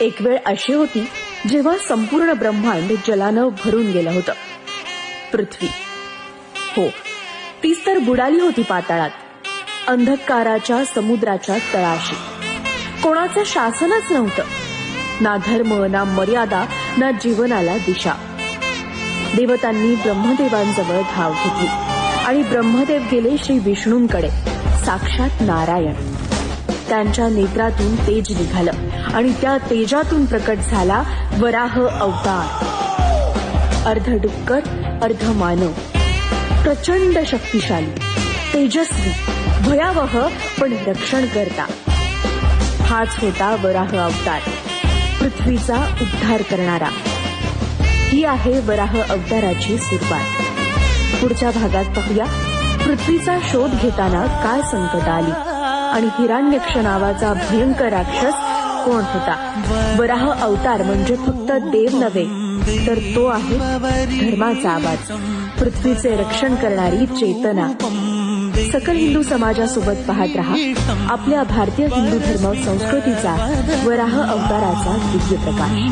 एक वेळ अशी होती जेव्हा संपूर्ण ब्रह्मांड जलानं भरून गेलं होतं. पृथ्वी. हो तीच तर बुडाली होती पाताळात. अंधकाराच्या समुद्राच्या तळाशी. कोणाचं शासनच नव्हतं. ना धर्म ना मर्यादा ना जीवनाला दिशा. देवतांनी ब्रह्मदेवांजवळ धाव घेतली आणि ब्रह्मदेव गेले श्री विष्णूंकडे. साक्षात नारायण. त्यांच्या नेत्रातून तेज निघालं आणि त्या तेजातून प्रकट झाला वराह अवतार. अर्ध डुक्कर अर्ध मानव. प्रचंड शक्तिशाली तेजस्वी भयावह पण रक्षण करता. हाच होता वराह अवतार. पृथ्वीचा उद्धार करणारा. ही आहे वराह अवताराची सुरुवात. पुढच्या भागात पाहूया. पृथ्वीचा शोध घेताना काय संकट आली? आणि हिरण्यक्ष नावाचा भयंकर राक्षस कोण होता? वराह अवतार म्हणजे फक्त देव नव्हे तर तो आहे धर्माचा आवाज पृथ्वीचे रक्षण करणारी चेतना. सकल हिंदू समाजासोबत पाहत रहा. आपल्या भारतीय हिंदू धर्म संस्कृतीचा वराह अवताराचा दिव्य प्रकाश.